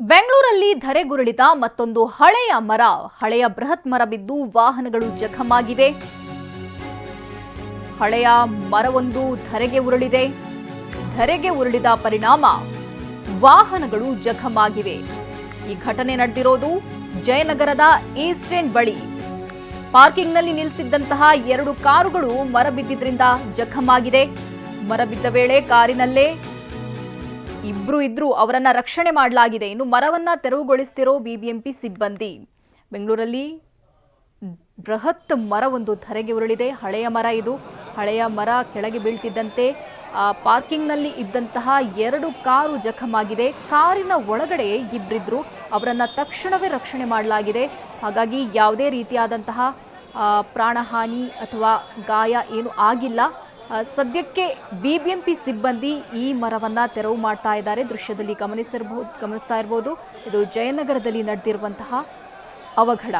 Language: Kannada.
ಬೆಂಗಳೂರಲ್ಲಿ ಧರೆಗುರುಳಿದ ಮತ್ತೊಂದು ಹಳೆಯ ಮರ, ಹಳೆಯ ಬೃಹತ್ ಮರ ಬಿದ್ದು ವಾಹನಗಳು ಜಖಮಾಗಿವೆ. ಹಳೆಯ ಮರವೊಂದು ಧರೆಗೆ ಉರುಳಿದೆ. ಧರೆಗೆ ಉರುಳಿದ ಪರಿಣಾಮ ವಾಹನಗಳು ಜಖಮಾಗಿವೆ. ಈ ಘಟನೆ ನಡೆದಿರೋದು ಜಯನಗರದ ಈಸ್ಟೇನ್ ಬಳಿ. ಪಾರ್ಕಿಂಗ್ನಲ್ಲಿ ನಿಲ್ಲಿಸಿದ್ದಂತಹ ಎರಡು ಕಾರುಗಳು ಮರ ಬಿದ್ದಿದ್ರಿಂದ ಜಖಮಾಗಿದೆ. ಮರ ಬಿದ್ದ ವೇಳೆ ಕಾರಿನಲ್ಲೇ ಇಬ್ರು ಇದ್ರು ಅವರನ್ನ ರಕ್ಷಣೆ ಮಾಡಲಾಗಿದೆ. ಇನ್ನು ಮರವನ್ನ ತೆರವುಗೊಳಿಸ್ತಿರೋ ಬಿಬಿಎಂಪಿ ಸಿಬ್ಬಂದಿ. ಬೆಂಗಳೂರಲ್ಲಿ ಬೃಹತ್ ಒಂದು ಧರೆಗೆ ಉರುಳಿದೆ. ಹಳೆಯ ಮರ ಇದು. ಹಳೆಯ ಮರ ಕೆಳಗೆ ಬೀಳ್ತಿದ್ದಂತೆ ಪಾರ್ಕಿಂಗ್ನಲ್ಲಿ ಇದ್ದಂತಹ ಎರಡು ಕಾರು ಜಖಮಾಗಿದೆ. ಕಾರಿನ ಒಳಗಡೆ ಇಬ್ಬರಿದ್ರು ಅವರನ್ನು ತಕ್ಷಣವೇ ರಕ್ಷಣೆ ಮಾಡಲಾಗಿದೆ. ಹಾಗಾಗಿ ಯಾವುದೇ ರೀತಿಯಾದಂತಹ ಪ್ರಾಣಹಾನಿ ಅಥವಾ ಗಾಯ ಏನು ಆಗಿಲ್ಲ. ಸದ್ಯಕ್ಕೆ ಬಿಬಿಎಂಪಿ ಸಿಬ್ಬಂದಿ ಈ ಮರವನ್ನ ತೆರವು ಮಾಡ್ತಾ ಇದ್ದಾರೆ. ದೃಶ್ಯದಲ್ಲಿ ಗಮನಿಸಿರಬಹುದು, ಗಮನಿಸ್ತಾ ಇರಬಹುದು ಇದು ಜಯನಗರದಲ್ಲಿ ನಡೆದಿರುವಂತಹ ಅವಘಡ.